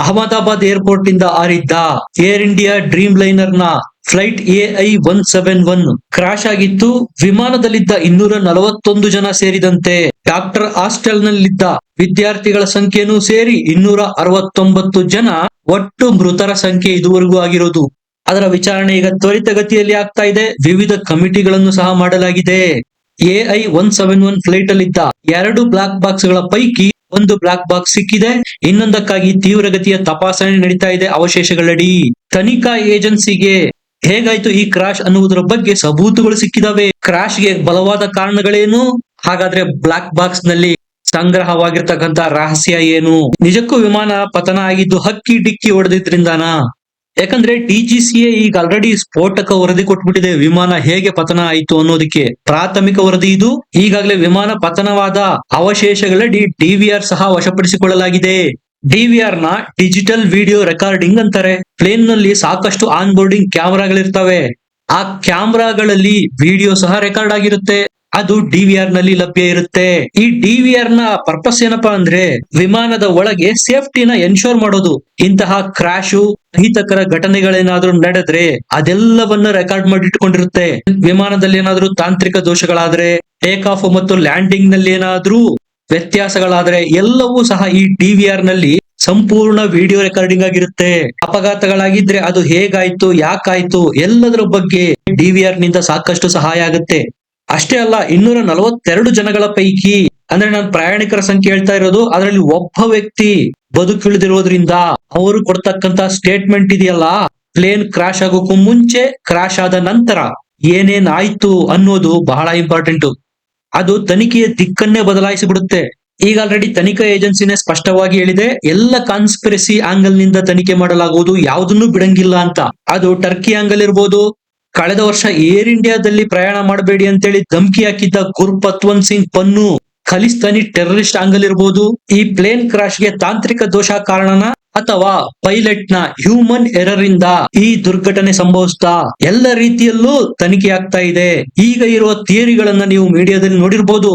Ahmedabad airport ಇಂದ ಆರಿದ್ದ Air India dream ಲೈನರ್ನ flight AI one seven one crash ಆಗಿತ್ತು. ವಿಮಾನದಲ್ಲಿದ್ದ ಇನ್ನೂರ ನಲವತ್ತೊಂದು ಜನ ಸೇರಿದಂತೆ ಡಾಕ್ಟರ್ ಹಾಸ್ಟೆಲ್ ನಲ್ಲಿದ್ದ ವಿದ್ಯಾರ್ಥಿಗಳ ಸಂಖ್ಯೆನೂ ಸೇರಿ ಇನ್ನೂರ ಅರವತ್ತೊಂಬತ್ತು ಜನ ಒಟ್ಟು ಮೃತರ ಸಂಖ್ಯೆ ಇದುವರೆಗೂ ಆಗಿರೋದು. ಅದರ ವಿಚಾರಣೆ ಈಗ ತ್ವರಿತಗತಿಯಲ್ಲಿ ಆಗ್ತಾ ಇದೆ. ವಿವಿಧ ಕಮಿಟಿಗಳನ್ನು ಸಹ ಮಾಡಲಾಗಿದೆ. AI one seven one flight ಅಲ್ಲಿದ್ದ ಎರಡು ಬ್ಲಾಕ್ ಬಾಕ್ಸ್ಗಳ ಪೈಕಿ ಒಂದು ಬ್ಲಾಕ್ ಬಾಕ್ಸ್ ಸಿಕ್ಕಿದೆ. ಇನ್ನೊಂದಕ್ಕಾಗಿ ತೀವ್ರಗತಿಯ ತಪಾಸಣೆ ನಡೀತಾ ಇದೆ ಅವಶೇಷಗಳಡಿ. ತನಿಖಾ ಏಜೆನ್ಸಿಗೆ ಹೇಗಾಯ್ತು ಈ ಕ್ರಾಶ್ ಅನ್ನುವುದರ ಬಗ್ಗೆ ಸಬೂತುಗಳು ಸಿಕ್ಕಿದಾವೆ. ಕ್ರಾಶ್ಗೆ ಬಲವಾದ ಕಾರಣಗಳೇನು? ಹಾಗಾದ್ರೆ ಬ್ಲಾಕ್ ಬಾಕ್ಸ್ನಲ್ಲಿ ಸಂಗ್ರಹವಾಗಿರ್ತಕ್ಕಂತ ರಹಸ್ಯ ಏನು? ನಿಜಕ್ಕೂ ವಿಮಾನ ಪತನ ಆಗಿದ್ದು ಹಕ್ಕಿ ಡಿಕ್ಕಿ ಹೊಡೆದಿದ್ರಿಂದಾನ? ಯಾಕಂದ್ರೆ ಡಿಜಿಸಿಎ ಈಗ ಆಲ್ರೆಡಿ ಸ್ಫೋಟಕ ವರದಿ ಕೊಟ್ಬಿಟ್ಟಿದೆ, ವಿಮಾನ ಹೇಗೆ ಪತನ ಆಯಿತು ಅನ್ನೋದಕ್ಕೆ. ಪ್ರಾಥಮಿಕ ವರದಿ ಇದು. ಈಗಾಗಲೇ ವಿಮಾನ ಪತನವಾದ ಅವಶೇಷಗಳಡಿ ಡಿವಿಆರ್ ಸಹ ವಶಪಡಿಸಿಕೊಳ್ಳಲಾಗಿದೆ. ಡಿವಿಆರ್ನ ಡಿಜಿಟಲ್ ವಿಡಿಯೋ ರೆಕಾರ್ಡಿಂಗ್ ಅಂತಾರೆ. ಪ್ಲೇನ್ನಲ್ಲಿ ಸಾಕಷ್ಟು ಆನ್ ಬೋರ್ಡಿಂಗ್ ಕ್ಯಾಮೆರಾಗಳಿರ್ತವೆ. ಆ ಕ್ಯಾಮ್ರಾಗಳಲ್ಲಿ ವಿಡಿಯೋ ಸಹ ರೆಕಾರ್ಡ್ ಆಗಿರುತ್ತೆ. ಅದು ಡಿವಿಆರ್ನಲ್ಲಿ ಲಭ್ಯ ಇರುತ್ತೆ. ಈ ಡಿವಿಆರ್ನ ಪರ್ಪಸ್ ಏನಪ್ಪಾ ಅಂದ್ರೆ ವಿಮಾನದ ಒಳಗೆ ಸೇಫ್ಟಿನ ಎನ್ಶೋರ್ ಮಾಡೋದು. ಇಂತಹ ಕ್ರಾಶು ಅಹಿತಕರ ಘಟನೆಗಳೇನಾದ್ರೂ ನಡೆದ್ರೆ ಅದೆಲ್ಲವನ್ನ ರೆಕಾರ್ಡ್ ಮಾಡಿ ಇಟ್ಕೊಂಡಿರುತ್ತೆ ವಿಮಾನದಲ್ಲಿ ಏನಾದ್ರೂ ತಾಂತ್ರಿಕ ದೋಷಗಳಾದ್ರೆ, ಟೇಕ್ ಆಫ್ ಮತ್ತು ಲ್ಯಾಂಡಿಂಗ್ನಲ್ಲಿ ಏನಾದ್ರೂ ವ್ಯತ್ಯಾಸಗಳಾದ್ರೆ ಎಲ್ಲವೂ ಸಹ ಈ ಡಿವಿಆರ್ನಲ್ಲಿ ಸಂಪೂರ್ಣ ವಿಡಿಯೋ ರೆಕಾರ್ಡಿಂಗ್ ಆಗಿರುತ್ತೆ. ಅಪಘಾತಗಳಾಗಿದ್ರೆ ಅದು ಹೇಗಾಯ್ತು, ಯಾಕಾಯ್ತು ಎಲ್ಲದರ ಬಗ್ಗೆ ಡಿವಿಆರ್ನಿಂದ ಸಾಕಷ್ಟು ಸಹಾಯ ಆಗುತ್ತೆ. ಅಷ್ಟೇ ಅಲ್ಲ, ಇನ್ನೂರ ನಲವತ್ತೆರಡು ಜನಗಳ ಪೈಕಿ, ಅಂದ್ರೆ ನಾನು ಪ್ರಯಾಣಿಕರ ಸಂಖ್ಯೆ ಹೇಳ್ತಾ ಇರೋದು, ಅದರಲ್ಲಿ ಒಬ್ಬ ವ್ಯಕ್ತಿ ಬದುಕುಳಿದಿರೋದ್ರಿಂದ ಅವರು ಕೊಡ್ತಕ್ಕಂತ ಸ್ಟೇಟ್ಮೆಂಟ್ ಇದೆಯಲ್ಲ ಪ್ಲೇನ್ ಕ್ರಾಶ್ ಆಗೋಕ್ಕೂ ಮುಂಚೆ ಕ್ರಾಶ್ ಆದ ನಂತರ ಏನೇನ್ ಆಯ್ತು ಅನ್ನೋದು ಬಹಳ ಇಂಪಾರ್ಟೆಂಟ್ ಅದು ತನಿಖೆಯ ದಿಕ್ಕನ್ನೇ ಬದಲಾಯಿಸಿ ಬಿಡುತ್ತೆ. ಈಗ ಆಲ್ರೆಡಿ ತನಿಖಾ ಏಜೆನ್ಸಿನೇ ಸ್ಪಷ್ಟವಾಗಿ ಹೇಳಿದೆ, ಎಲ್ಲ ಕಾನ್ಸ್ಪಿರಸಿ ಆಂಗಲ್ನಿಂದ ತನಿಖೆ ಮಾಡಲಾಗುವುದು, ಯಾವುದನ್ನು ಬಿಡಂಗಿಲ್ಲ ಅಂತ. ಅದು ಟರ್ಕಿ ಆಂಗಲ್ ಇರ್ಬೋದು ಕಳೆದ ವರ್ಷ ಏರ್ ಇಂಡಿಯಾದಲ್ಲಿ ಪ್ರಯಾಣ ಮಾಡಬೇಡಿ ಅಂತೇಳಿ ಧಮ್ಕಿ ಹಾಕಿದ್ದ ಗುರ್ಪತ್ವಂತ್ ಸಿಂಗ್ ಪನ್ನು. ಖಲಿಸ್ತಾನಿ ಟೆರರಿಸ್ಟ್ ಆಂಗಲ್ ಇರಬಹುದು ಈ ಪ್ಲೇನ್ ಕ್ರಾಶ್ಗೆ ತಾಂತ್ರಿಕ ದೋಷ ಕಾರಣನ ಅಥವಾ ಪೈಲಟ್ನ ಹ್ಯೂಮನ್ ಎರರ್ ಇಂದ ಈ ದುರ್ಘಟನೆ ಸಂಭವಿಸ್ತಾ ಎಲ್ಲ ರೀತಿಯಲ್ಲೂ ತನಿಖೆ ಆಗ್ತಾ ಇದೆ. ಈಗ ಇರುವ ಥಿಯರಿಗಳನ್ನ ನೀವು ಮೀಡಿಯಾದಲ್ಲಿ ನೋಡಿರ್ಬೋದು.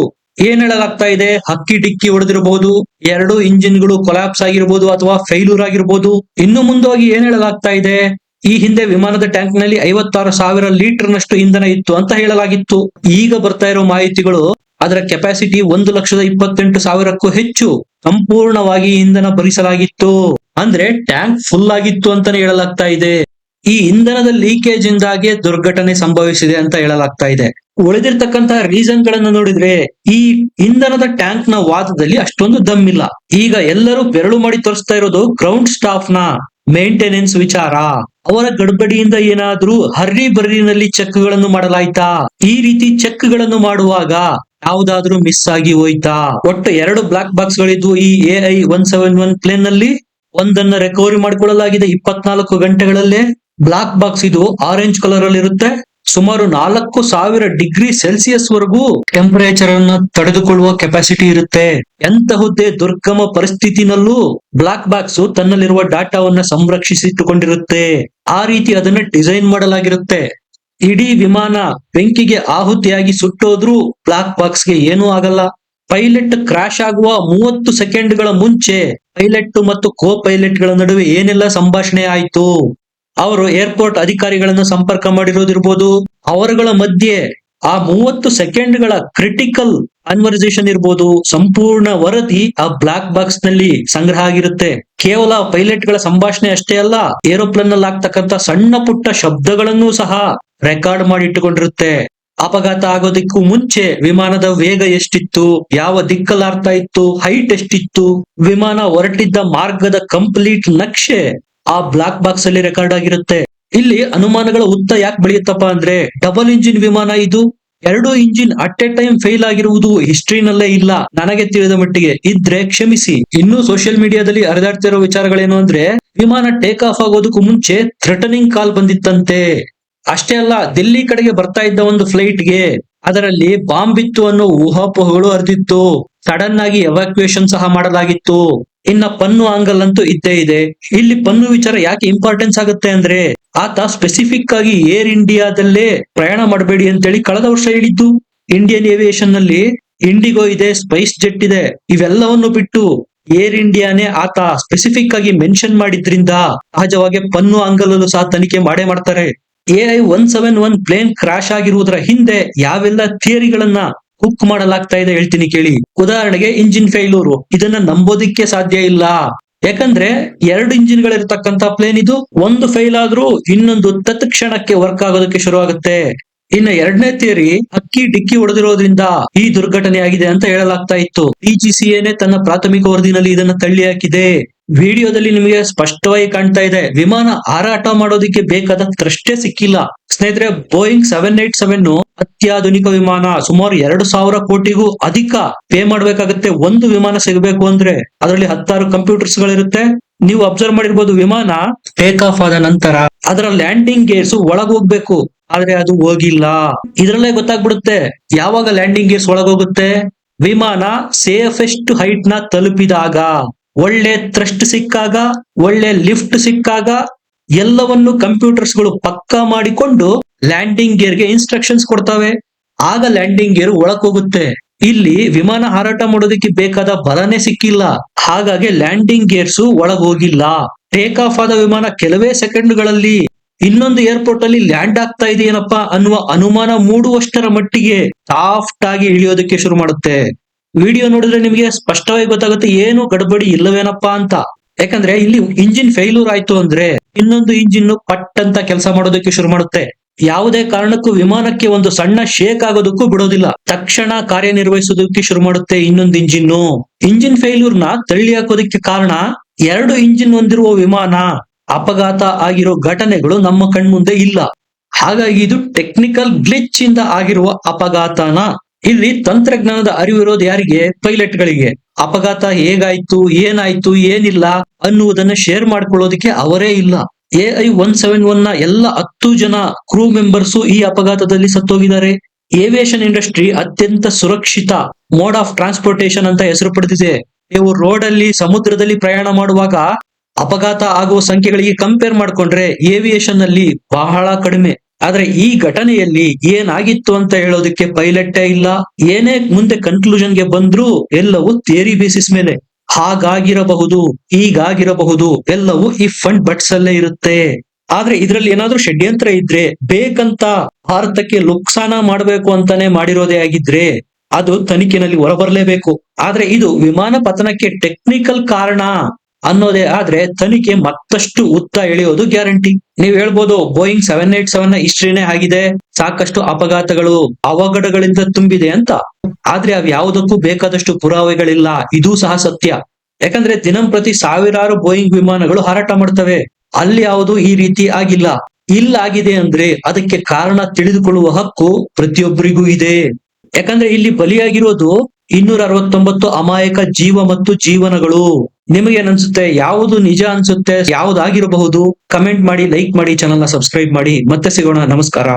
ಏನ್ ಹೇಳಲಾಗ್ತಾ ಇದೆ? ಹಕ್ಕಿ ಡಿಕ್ಕಿ ಹೊಡೆದಿರಬಹುದು ಎರಡು ಇಂಜಿನ್ಗಳು ಕೊಲಾಪ್ಸ್ ಆಗಿರ್ಬೋದು ಅಥವಾ ಫೇಲ್ಯೂರ್ ಆಗಿರ್ಬೋದು. ಇನ್ನು ಮುಂದೋಗಿ ಏನ್ ಹೇಳಲಾಗ್ತಾ ಇದೆ? ಈ ಹಿಂದೆ ವಿಮಾನದ ಟ್ಯಾಂಕ್ನಲ್ಲಿ ಐವತ್ತಾರು ಸಾವಿರ ಲೀಟರ್ ನಷ್ಟು ಇಂಧನ ಇತ್ತು ಅಂತ ಹೇಳಲಾಗಿತ್ತು. ಈಗ ಬರ್ತಾ ಇರೋ ಮಾಹಿತಿಗಳು ಅದರ ಕೆಪಾಸಿಟಿ ಒಂದು ಲಕ್ಷದ ಇಪ್ಪತ್ತೆಂಟು ಸಾವಿರಕ್ಕೂ ಹೆಚ್ಚು ಸಂಪೂರ್ಣವಾಗಿ ಇಂಧನ ಭರಿಸಲಾಗಿತ್ತು. ಅಂದ್ರೆ ಟ್ಯಾಂಕ್ ಫುಲ್ ಆಗಿತ್ತು ಅಂತಾನೆ ಹೇಳಲಾಗ್ತಾ ಇದೆ. ಈ ಇಂಧನದ ಲೀಕೇಜ್ ಇಂದಾಗಿ ದುರ್ಘಟನೆ ಸಂಭವಿಸಿದೆ ಅಂತ ಹೇಳಲಾಗ್ತಾ ಇದೆ. ಉಳಿದಿರ್ತಕ್ಕಂತಹ ರೀಸನ್ ಗಳನ್ನ ನೋಡಿದ್ರೆ ಈ ಇಂಧನದ ಟ್ಯಾಂಕ್ನ ವಾದದಲ್ಲಿ ಅಷ್ಟೊಂದು ದಮ್ಮಿಲ್ಲ ಈಗ ಎಲ್ಲರೂ ಬೆರಳು ಮಾಡಿ ತೋರಿಸ್ತಾ ಇರೋದು ಗ್ರೌಂಡ್ ಸ್ಟಾಫ್ನ ಮೇಂಟೆನೆನ್ಸ್ ವಿಚಾರ. ಅವರ ಗಡ್ಬಡಿಯಿಂದ ಏನಾದರೂ ಹರ್ರಿ ಬರ್ರಿನಲ್ಲಿ ಚೆಕ್ಗಳನ್ನು ಮಾಡಲಾಯ್ತಾ? ಈ ರೀತಿ ಚೆಕ್ಗಳನ್ನು ಮಾಡುವಾಗ ಯಾವುದಾದ್ರೂ ಮಿಸ್ ಆಗಿ ಹೋಯ್ತಾ? ಒಟ್ಟು ಎರಡು ಬ್ಲಾಕ್ ಬಾಕ್ಸ್ ಗಳಿದ್ವು ಈ A I one seven one ಪ್ಲೇನ್ನಲ್ಲಿ ಒಂದನ್ನ ರಿಕವರಿ ಮಾಡಿಕೊಳ್ಳಲಾಗಿದೆ ಇಪ್ಪತ್ನಾಲ್ಕು ಗಂಟೆಗಳಲ್ಲೇ. ಬ್ಲಾಕ್ ಬಾಕ್ಸ್ ಇದು ಆರೆಂಜ್ ಕಲರ್ ಅಲ್ಲಿ ಇರುತ್ತೆ ಸುಮಾರು ನಾಲ್ಕು ಸಾವಿರ ಡಿಗ್ರಿ ಸೆಲ್ಸಿಯಸ್ ವರೆಗೂ ಟೆಂಪರೇಚರ್ ಅನ್ನ ತಡೆದುಕೊಳ್ಳುವ ಕೆಪಾಸಿಟಿ ಇರುತ್ತೆ. ಎಂತಹುದೇ ದುರ್ಗಮ ಪರಿಸ್ಥಿತಿನಲ್ಲೂ ಬ್ಲಾಕ್ ಬಾಕ್ಸ್ ತನ್ನಲ್ಲಿರುವ ಡಾಟಾವನ್ನ ಸಂರಕ್ಷಿಸಿಟ್ಟುಕೊಂಡಿರುತ್ತೆ. ಆ ರೀತಿ ಅದನ್ನ ಡಿಸೈನ್ ಮಾಡಲಾಗಿರುತ್ತೆ. ಇಡೀ ವಿಮಾನ ಬೆಂಕಿಗೆ ಆಹುತಿಯಾಗಿ ಸುಟ್ಟೋದ್ರೂ ಬ್ಲಾಕ್ ಬಾಕ್ಸ್ಗೆ ಏನೂ ಆಗಲ್ಲ. ಪೈಲಟ್ ಕ್ರಾಶ್ ಆಗುವ ಮೂವತ್ತು ಸೆಕೆಂಡ್ಗಳ ಮುಂಚೆ ಪೈಲಟ್ ಮತ್ತು ಕೋ ಪೈಲಟ್ಗಳ ನಡುವೆ ಏನೆಲ್ಲ ಸಂಭಾಷಣೆ ಆಯ್ತು? ಅವರು ಏರ್ಪೋರ್ಟ್ ಅಧಿಕಾರಿಗಳನ್ನು ಸಂಪರ್ಕ ಮಾಡಿರೋದಿರ್ಬೋದು. ಅವರುಗಳ ಮಧ್ಯೆ ಆ ಮೂವತ್ತು ಸೆಕೆಂಡ್ಗಳ ಕ್ರಿಟಿಕಲ್ ಕನ್ವರ್ಸೇಷನ್ ಇರ್ಬೋದು. ಸಂಪೂರ್ಣ ವರದಿ ಆ ಬ್ಲಾಕ್ ಬಾಕ್ಸ್ನಲ್ಲಿ ಸಂಗ್ರಹ ಆಗಿರುತ್ತೆ. ಕೇವಲ ಪೈಲಟ್ಗಳ ಸಂಭಾಷಣೆ ಅಷ್ಟೇ ಅಲ್ಲ ಏರೋಪ್ಲೇನ್ನಲ್ಲಿ ಆಗ್ತಕ್ಕಂತ ಸಣ್ಣ ಪುಟ್ಟ ಶಬ್ದಗಳನ್ನು ಸಹ ರೆಕಾರ್ಡ್ ಮಾಡಿ ಇಟ್ಟುಕೊಂಡಿರುತ್ತೆ ಅಪಘಾತ ಆಗೋದಕ್ಕೂ ಮುಂಚೆ ವಿಮಾನದ ವೇಗ ಎಷ್ಟಿತ್ತು, ಯಾವ ದಿಕ್ಕಲಾರ್ತಾ ಇತ್ತು ಹೈಟ್ ಎಷ್ಟಿತ್ತು, ವಿಮಾನ ಹೊರಟಿದ್ದ ಮಾರ್ಗದ ಕಂಪ್ಲೀಟ್ ನಕ್ಷೆ ಆ ಬ್ಲಾಕ್ ಬಾಕ್ಸ್ ಅಲ್ಲಿ ರೆಕಾರ್ಡ್ ಆಗಿರುತ್ತೆ. ಇಲ್ಲಿ ಅನುಮಾನಗಳ ಉತ್ತ ಯಾಕೆ ಬೆಳೆಯುತ್ತಪ್ಪ ಅಂದ್ರೆ, ಡಬಲ್ ಇಂಜಿನ್ ವಿಮಾನ ಇದು. ಎರಡು engine at a time fail ಆಗಿರುವುದು ಹಿಸ್ಟ್ರಿನಲ್ಲೇ ಇಲ್ಲ. ನನಗೆ ತಿಳಿದ ಮಟ್ಟಿಗೆ ಇದ್ರೆ ಕ್ಷಮಿಸಿ. ಇನ್ನು ಸೋಷಿಯಲ್ ಮೀಡಿಯಾದಲ್ಲಿ ಹರಿದಾಡ್ತಿರೋ ವಿಚಾರಗಳೇನು ಅಂದ್ರೆ, ವಿಮಾನ ಟೇಕ್ ಆಫ್ ಆಗೋದಕ್ಕೂ ಮುಂಚೆ ಥ್ರೆಟನಿಂಗ್ ಕಾಲ್ ಬಂದಿತ್ತಂತೆ. ಅಷ್ಟೇ ಅಲ್ಲ, ದಿಲ್ಲಿ ಕಡೆಗೆ ಬರ್ತಾ ಇದ್ದ ಒಂದು ಫ್ಲೈಟ್ಗೆ ಅದರಲ್ಲಿ ಬಾಂಬ್ ಇತ್ತು ಅನ್ನೋ ಊಹಾಪೋಹಗಳು ಹರಿದಿತ್ತು. ಸಡನ್ ಆಗಿ ಎವಾಕ್ಯುಯೇಷನ್ ಸಹ ಮಾಡಲಾಗಿತ್ತು. ಇನ್ನ ಪನ್ನು ಆಂಗಲ್ ಅಂತೂ ಇದ್ದೇ ಇದೆ. ಇಲ್ಲಿ ಪನ್ನು ವಿಚಾರ ಯಾಕೆ ಇಂಪಾರ್ಟೆನ್ಸ್ ಆಗುತ್ತೆ ಅಂದ್ರೆ, ಆತ ಸ್ಪೆಸಿಫಿಕ್ ಆಗಿ ಏರ್ ಇಂಡಿಯಾದಲ್ಲೇ ಪ್ರಯಾಣ ಮಾಡಬೇಡಿ ಅಂತೇಳಿ ಕಳೆದ ವರ್ಷ ಹೇಳಿದ್ದು. ಇಂಡಿಯನ್ ಏವಿಯೇಷನ್ನಲ್ಲಿ ಇಂಡಿಗೋ ಇದೆ ಸ್ಪೈಸ್ ಜೆಟ್ ಇದೆ, ಇವೆಲ್ಲವನ್ನು ಬಿಟ್ಟು ಏರ್ ಇಂಡಿಯಾನೇ ಆತ ಸ್ಪೆಸಿಫಿಕ್ ಆಗಿ ಮೆನ್ಷನ್ ಮಾಡಿದ್ರಿಂದ ಸಹಜವಾಗಿ ಪನ್ನು ಅಂಗಲಲ್ಲೂ ಸಹ ತನಿಖೆ ಮಾಡೇ ಮಾಡ್ತಾರೆ. AI one seven one plane crash ಆಗಿರುವುದರ ಹಿಂದೆ ಯಾವೆಲ್ಲ ಥಿಯರಿಗಳನ್ನ ಹುಕ್ ಮಾಡಲಾಗ್ತಾ ಇದೆ ಹೇಳ್ತೀನಿ ಕೇಳಿ. ಉದಾಹರಣೆಗೆ ಇಂಜಿನ್ ಫೇಲ್ಯೂರು ಇದನ್ನ ನಂಬೋದಿಕ್ಕೆ ಸಾಧ್ಯ ಇಲ್ಲ. ಯಾಕಂದ್ರೆ ಎರಡು ಇಂಜಿನ್ ಗಳಿರ್ತಕ್ಕಂತ ಪ್ಲೇನ್ ಇದು, ಒಂದು ಫೈಲ್ ಆದ್ರೂ ಇನ್ನೊಂದು ತತ್ಕ್ಷಣಕ್ಕೆ ವರ್ಕ್ ಆಗೋದಕ್ಕೆ ಶುರು ಆಗುತ್ತೆ ಇನ್ನ ಎರಡನೇ ಥಿಯರಿ ಅಕ್ಕಿ ಡಿಕ್ಕಿ ಹೊಡೆದಿರೋದ್ರಿಂದ ಈ ದುರ್ಘಟನೆ ಆಗಿದೆ ಅಂತ ಹೇಳಲಾಗ್ತಾ ಇತ್ತು. ಡಿಜಿಸಿಎನೆ ತನ್ನ ಪ್ರಾಥಮಿಕ ವರದಿನಲ್ಲಿ ಇದನ್ನ ತಳ್ಳಿ ಹಾಕಿದೆ ವಿಡಿಯೋದಲ್ಲಿ ನಿಮಗೆ ಸ್ಪಷ್ಟವಾಗಿ ಕಾಣ್ತಾ ಇದೆ. ವಿಮಾನ ಹಾರಾಟ ಮಾಡೋದಕ್ಕೆ ಬೇಕಾದ ತ್ರಷ್ಟೇ ಸಿಕ್ಕಿಲ್ಲ. ಸ್ನೇಹಿತರೆ ಬೋಯಿಂಗ್ ಸೆವೆನ್ ಏಟ್ ಸೆವೆನ್ ಅತ್ಯಾಧುನಿಕ ವಿಮಾನ ಸುಮಾರು ಎರಡು ಸಾವಿರ ಕೋಟಿಗೂ ಅಧಿಕ ಪೇ ಮಾಡ್ಬೇಕಾಗತ್ತೆ. ಒಂದು ವಿಮಾನ ಸಿಗಬೇಕು ಅಂದ್ರೆ ಅದರಲ್ಲಿ ಹತ್ತಾರು ಕಂಪ್ಯೂಟರ್ಸ್ ಗಳಿರುತ್ತೆ ನೀವು ಅಬ್ಸರ್ವ್ ಮಾಡಿರ್ಬೋದು ವಿಮಾನ. ಟೇಕ್ ಆಫ್ ಆದ ನಂತರ ಅದರ ಲ್ಯಾಂಡಿಂಗ್ ಗೇರ್ಸ್ ಒಳಗ್ ಹೋಗ್ಬೇಕು. ಆದ್ರೆ ಅದು ಹೋಗಿಲ್ಲ. ಇದ್ರಲ್ಲೇ ಗೊತ್ತಾಗ್ಬಿಡುತ್ತೆ ಯಾವಾಗ ಲ್ಯಾಂಡಿಂಗ್ ಗೇರ್ಸ್ ಒಳಗೋಗುತ್ತೆ ವಿಮಾನ ಸೇಫೆಸ್ಟ್ ಹೈಟ್ನ ತಲುಪಿದಾಗ. ಒಳ್ಳೆ ಥ್ರಸ್ಟ್ ಸಿಕ್ಕಾಗ, ಒಳ್ಳೆ ಲಿಫ್ಟ್ ಸಿಕ್ಕಾಗ ಎಲ್ಲವನ್ನು ಕಂಪ್ಯೂಟರ್ಸ್ಗಳು ಪಕ್ಕಾ ಮಾಡಿಕೊಂಡು ಲ್ಯಾಂಡಿಂಗ್ ಗೇರ್ಗೆ ಇನ್ಸ್ಟ್ರಕ್ಷನ್ಸ್ ಕೊಡ್ತವೆ. ಆಗ ಲ್ಯಾಂಡಿಂಗ್ ಗೇರ್ ಒಳಕ್ ಹೋಗುತ್ತೆ. ಇಲ್ಲಿ ವಿಮಾನ ಹಾರಾಟ ಮಾಡೋದಕ್ಕೆ ಬೇಕಾದ ಬಲನೇ ಸಿಕ್ಕಿಲ್ಲ. ಹಾಗಾಗಿ ಲ್ಯಾಂಡಿಂಗ್ ಗೇರ್ಸ್ ಒಳಗೋಗಿಲ್ಲ ಟೇಕ್ ಆಫ್ ಆದ ವಿಮಾನ ಕೆಲವೇ ಸೆಕೆಂಡ್ಗಳಲ್ಲಿ. ಇನ್ನೊಂದು ಏರ್ಪೋರ್ಟ್ ಅಲ್ಲಿ ಲ್ಯಾಂಡ್ ಆಗ್ತಾ ಇದೆಯೇನಪ್ಪ ಅನ್ನುವ ಅನುಮಾನ ಮೂಡುವಷ್ಟರ ಮಟ್ಟಿಗೆ ಸಾಫ್ಟ್ ಆಗಿ ಇಳಿಯೋದಕ್ಕೆ ಶುರು ಮಾಡುತ್ತೆ. ವಿಡಿಯೋ ನೋಡಿದ್ರೆ ನಿಮಗೆ ಸ್ಪಷ್ಟವಾಗಿ ಗೊತ್ತಾಗುತ್ತೆ, ಏನು ಗಡಬಡಿ ಇಲ್ಲವೇನಪ್ಪ ಅಂತ. ಯಾಕಂದ್ರೆ ಇಲ್ಲಿ ಇಂಜಿನ್ ಫೇಲ್ಯೂರ್ ಆಯ್ತು ಅಂದ್ರೆ ಇನ್ನೊಂದು ಇಂಜಿನ್ ಪಟ್ ಅಂತ ಕೆಲಸ ಮಾಡೋದಕ್ಕೆ ಶುರು ಮಾಡುತ್ತೆ. ಯಾವುದೇ ಕಾರಣಕ್ಕೂ ವಿಮಾನಕ್ಕೆ ಒಂದು ಸಣ್ಣ ಶೇಕ್ ಆಗೋದಕ್ಕೂ ಬಿಡೋದಿಲ್ಲ. ತಕ್ಷಣ ಕಾರ್ಯನಿರ್ವಹಿಸೋದಕ್ಕೆ ಶುರು ಮಾಡುತ್ತೆ ಇನ್ನೊಂದು ಇಂಜಿನ್ ಇಂಜಿನ್ ಫೇಲ್ಯೂರ್ನ ತಳ್ಳಿ ಹಾಕೋದಕ್ಕೆ ಕಾರಣ ಎರಡು ಇಂಜಿನ್ ಹೊಂದಿರುವ ವಿಮಾನ ಅಪಘಾತ ಆಗಿರೋ ಘಟನೆಗಳು ನಮ್ಮ ಕಣ್ಮುಂದೆ ಇಲ್ಲ. ಹಾಗಾಗಿ ಇದು ಟೆಕ್ನಿಕಲ್ ಗ್ಲಿಚ್ ಇಂದ ಆಗಿರುವ ಅಪಘಾತನ ಇಲ್ಲಿ ತಂತ್ರಜ್ಞಾನದ ಅರಿವಿರೋದು ಯಾರಿಗೆ? ಪೈಲಟ್ ಗಳಿಗೆ ಅಪಘಾತ ಹೇಗಾಯ್ತು? ಏನಾಯ್ತು? ಏನಿಲ್ಲ? ಅನ್ನುವುದನ್ನ ಶೇರ್ ಮಾಡ್ಕೊಳ್ಳೋದಕ್ಕೆ ಅವರೇ ಇಲ್ಲ. ಎ ಐ ಒನ್ ಸೆವೆನ್ ಒನ್ನ ಎಲ್ಲ ಹತ್ತು ಜನ ಕ್ರೂ ಮೆಂಬರ್ಸ್ ಈ ಅಪಘಾತದಲ್ಲಿ ಸತ್ತೋಗಿದ್ದಾರೆ. ಏವಿಯೇಷನ್ ಇಂಡಸ್ಟ್ರಿ ಅತ್ಯಂತ ಸುರಕ್ಷಿತ ಮೋಡ್ ಆಫ್ ಟ್ರಾನ್ಸ್ಪೋರ್ಟೇಶನ್ ಅಂತ ಹೆಸರು ಪಡೆದಿದೆ. ನೀವು ರೋಡ್ ಅಲ್ಲಿ ಸಮುದ್ರದಲ್ಲಿ ಪ್ರಯಾಣ ಮಾಡುವಾಗ ಅಪಘಾತ ಆಗುವ ಸಂಖ್ಯೆಗಳಿಗೆ ಕಂಪೇರ್ ಮಾಡ್ಕೊಂಡ್ರೆ ಏವಿಯೇಷನ್ ಅಲ್ಲಿ ಬಹಳ ಕಡಿಮೆ. ಆದ್ರೆ ಈ ಘಟನೆಯಲ್ಲಿ ಏನಾಗಿತ್ತು ಅಂತ ಹೇಳೋದಕ್ಕೆ ಪೈಲಟ್ಟೇ ಇಲ್ಲ. ಏನೇ ಮುಂದೆ ಕನ್ಕ್ಲೂಷನ್ಗೆ ಬಂದ್ರೂ ಎಲ್ಲವೂ ಥಿಯರಿ ಬೇಸಿಸ್ ಮೇಲೆ. ಹಾಗಾಗಿರಬಹುದು, ಹೀಗಾಗಿರಬಹುದು, ಎಲ್ಲವೂ ಈ ಫಂಡ್ ಬಟ್ಸ್ ಅಲ್ಲೇ ಇರುತ್ತೆ. ಆದ್ರೆ ಇದ್ರಲ್ಲಿ ಏನಾದ್ರೂ ಷಡ್ಯಂತ್ರ ಇದ್ರೆ ಬೇಕಂತ ಭಾರತಕ್ಕೆ ನುಕ್ಸಾನ ಮಾಡಬೇಕು ಅಂತಾನೆ ಮಾಡಿರೋದೇ ಆಗಿದ್ರೆ ಅದು ತನಿಖೆನಲ್ಲಿ ಹೊರಬರಲೇಬೇಕು. ಆದ್ರೆ ಇದು ವಿಮಾನ ಪತನಕ್ಕೆ ಟೆಕ್ನಿಕಲ್ ಕಾರಣ. ಅನ್ನೋದೇ ಆದ್ರೆ ತನಿಖೆ ಮತ್ತಷ್ಟು ಉತ್ತ ಎಳೆಯೋದು ಗ್ಯಾರಂಟಿ. ನೀವು ಹೇಳ್ಬೋದು, ಬೋಯಿಂಗ್ ಸೆವೆನ್ ಏಟ್ ಸೆವೆನ್ನ ಹಿಸ್ಟ್ರಿನೇ ಆಗಿದೆ, ಸಾಕಷ್ಟು ಅಪಘಾತಗಳು ಅವಘಡಗಳಿಂದ ತುಂಬಿದೆ ಅಂತ. ಆದ್ರೆ ಅವ್ ಯಾವುದಕ್ಕೂ ಬೇಕಾದಷ್ಟು ಪುರಾವೆಗಳಿಲ್ಲ, ಇದೂ ಸಹ ಸತ್ಯ. ಯಾಕಂದ್ರೆ ದಿನಂಪ್ರತಿ ಸಾವಿರಾರು ಬೋಯಿಂಗ್ ವಿಮಾನಗಳು ಹಾರಾಟ ಮಾಡ್ತವೆ. ಅಲ್ಲಿ ಯಾವುದು ಈ ರೀತಿ ಆಗಿಲ್ಲ. ಇಲ್ಲಾಗಿದೆ ಅಂದ್ರೆ ಅದಕ್ಕೆ ಕಾರಣ ತಿಳಿದುಕೊಳ್ಳುವ ಹಕ್ಕು ಪ್ರತಿಯೊಬ್ಬರಿಗೂ ಇದೆ. ಯಾಕಂದ್ರೆ ಇಲ್ಲಿ ಬಲಿಯಾಗಿರೋದು ಇನ್ನೂರ ಅರವತ್ತೊಂಬತ್ತು ಅಮಾಯಕ ಜೀವ ಮತ್ತು ಜೀವನಗಳು. ನಿಮಗೆ ಅನ್ಸುತ್ತೆ, ಯಾವುದು ನಿಜ ಅನ್ಸುತ್ತೆ, ಯಾವ್ದಾಗಿರಬಹುದು ಕಮೆಂಟ್ ಮಾಡಿ ಲೈಕ್ ಮಾಡಿ ಚಾನಲ್ನ ಸಬ್ಸ್ಕ್ರೈಬ್ ಮಾಡಿ. ಮತ್ತೆ ಸಿಗೋಣ. ನಮಸ್ಕಾರ.